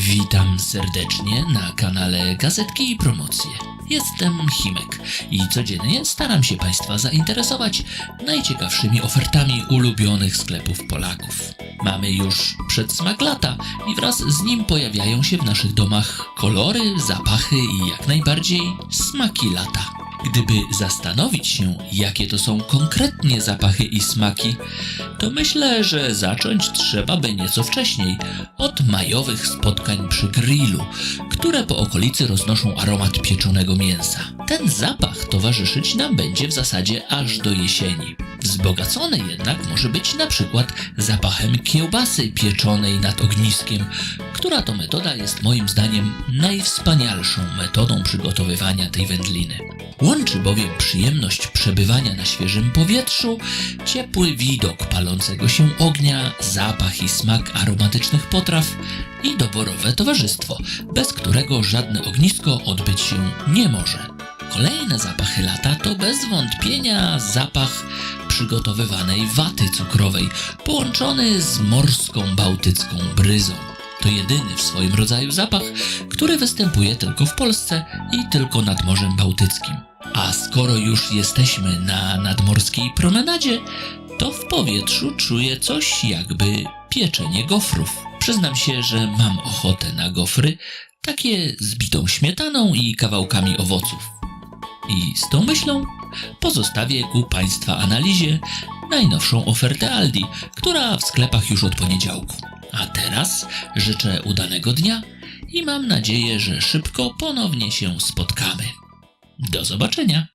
Witam serdecznie na kanale Gazetki i Promocje. Jestem Himek i codziennie staram się Państwa zainteresować najciekawszymi ofertami ulubionych sklepów Polaków. Mamy już przedsmak lata i wraz z nim pojawiają się w naszych domach kolory, zapachy i jak najbardziej smaki lata. Gdyby zastanowić się, jakie to są konkretnie zapachy i smaki, to myślę, że zacząć trzeba by nieco wcześniej, od majowych spotkań przy grillu, które po okolicy roznoszą aromat pieczonego mięsa. Ten zapach towarzyszyć nam będzie w zasadzie aż do jesieni. Wzbogacony jednak może być na przykład zapachem kiełbasy pieczonej nad ogniskiem, która to metoda jest moim zdaniem najwspanialszą metodą przygotowywania tej wędliny. Łączy bowiem przyjemność przebywania na świeżym powietrzu, ciepły widok palącego się ognia, zapach i smak aromatycznych potraw i doborowe towarzystwo, bez którego żadne ognisko odbyć się nie może. Kolejne zapachy lata to bez wątpienia zapach przygotowywanej waty cukrowej, połączony z morską bałtycką bryzą. To jedyny w swoim rodzaju zapach, który występuje tylko w Polsce i tylko nad Morzem Bałtyckim. A skoro już jesteśmy na nadmorskiej promenadzie, to w powietrzu czuję coś jakby pieczenie gofrów. Przyznam się, że mam ochotę na gofry, takie z bitą śmietaną i kawałkami owoców. I z tą myślą pozostawię ku Państwa analizie najnowszą ofertę Aldi, która w sklepach już od poniedziałku. A teraz życzę udanego dnia i mam nadzieję, że szybko ponownie się spotkamy. Do zobaczenia!